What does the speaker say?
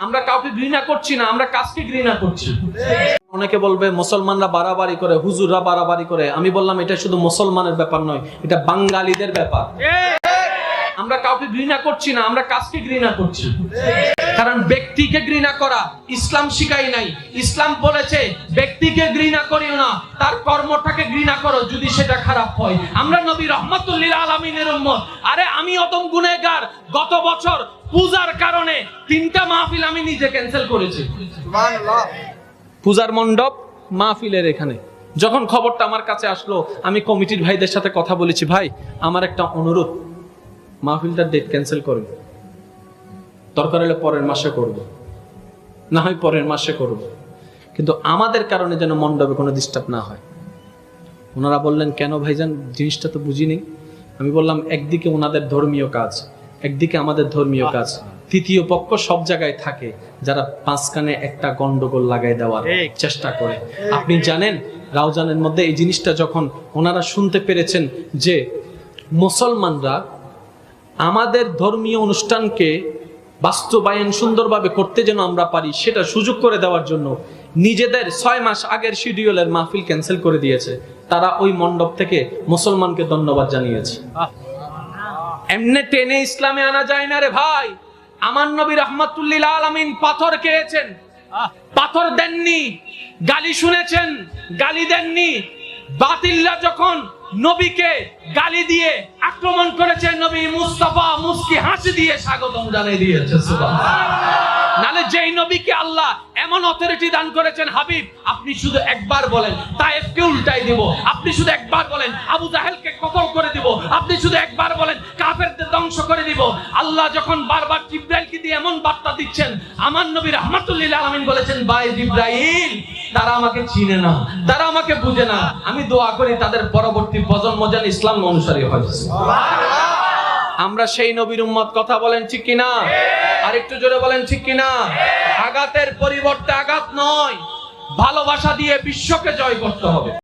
আমরা কাউকে ঘৃণা করছি না, আমরা কাজকে ঘৃণা করছি। অনেকে বলবে, মুসলমানরা বাড়াবাড়ি করে, হুজুররা বাড়াবাড়ি করে। আমি বললাম, এটা শুধু মুসলমানের ব্যাপার নয়, এটা বাঙালিদের ব্যাপার। আমরা কাউকে ঘৃণা করছি না আমরা কাজকে ঘৃণা করছি। কারণ ব্যক্তিকে ঘৃণা করা ইসলাম শিখাই নাই। ইসলাম বলেছে ব্যক্তিকে ঘৃণা করিও না তার কর্মটাকে ঘৃণা করো যদি সেটা খারাপ হয়। আমরা নবী রহমতুল্লিল আলমিনের উম্মত। আরে আমি অতম গুনেগার গত বছর পূজার কারণে তিনটা মাহফিল আমি নিজে ক্যান্সেল করেছি। পূজার মণ্ডপ মাহফিলের এখানে। যখন খবরটা আমার কাছে আসলো আমি কমিটির ভাইদের সাথে কথা বলেছি ভাই আমার একটা অনুরোধ। মাহফিলটার ডেট ক্যান্সেল করবে। দরকার হলে পরের মাসে করব। না হয় পরের মাসে করব। কিন্তু আমাদের কারণে যেন মণ্ডপে কোনো ডিস্টার্ব না হয়। ওনারা বললেন কেন ভাইজান? জিনিসটা তো বুঝিনি। আমি বললাম একদিকে ওনাদের ধর্মীয় কাজ একদিকে আমাদের ধর্মীয় কাজ। তৃতীয় পক্ষ সব জায়গায় থাকে যারা পাঁচকানে একটা গন্ডগোল লাগাই দেওয়ার চেষ্টা করে। আপনি জানেন রাউজানের মধ্যে এই জিনিসটা যখন ওনারা শুনতে পেরেছেন যে মুসলমানরা আমাদের ধর্মীয় অনুষ্ঠানকে বাস্তবায়ন সুন্দরভাবে করতে যেন আমরা পারি সেটা সুযোগ করে দেওয়ার জন্য নিজেদের ছয় মাস আগের শিডিউলের মাহফিল ক্যান্সেল করে দিয়েছে। তারা ওই মণ্ডপ থেকে মুসলমানকে ধন্যবাদ জানিয়েছে। এমনি টেনে ইসলামে আনা যায় না রে ভাই। আমার নবী রহমতুল্লিল আলমিন পাথর খেয়েছেন পাথর দেননি গালি শুনেছেন গালি দেননি। বাতিল্লা যখন নবীকে গালি দিয়ে আক্রমণ করেছে নবী মুস্তাফা মুস্কি হাসি দিয়ে স্বাগতম জানিয়ে দিয়েছে নালে যেই নবীকে আল্লাহ এমন অথরিটি দান করেছেন, হাবিব, আপনি শুধু একবার বলেন, তায়েফকে উল্টাই দিব। আপনি শুধু একবার বলেন, আবু জাহেলকে কতল করে দিব। আপনি শুধু একবার বলেন, কাফেরদের ধ্বংস করে দিব। আল্লাহ যখন বারবার জিব্রাইলকে দিয়ে এমন বার্তা দিচ্ছেন, আমার নবী রহমাতুল্লিল আলামিন বলেছেন ভাই জিব্রাইল তারা আমাকে চিনে না, তারা আমাকে বুঝে না। আমি দোয়া করি তাদের পরবর্তী প্রজন্ম যেন ইসলাম অনুসারী হয়। আমরা সেই নবীর উম্মত কথা বলেন ঠিক কিনা? আর একটু জোরে বলেন ঠিক কিনা? আঘাতের পরিবর্তে আঘাত নয়, ভালোবাসা দিয়ে বিশ্বকে জয় করতে হবে।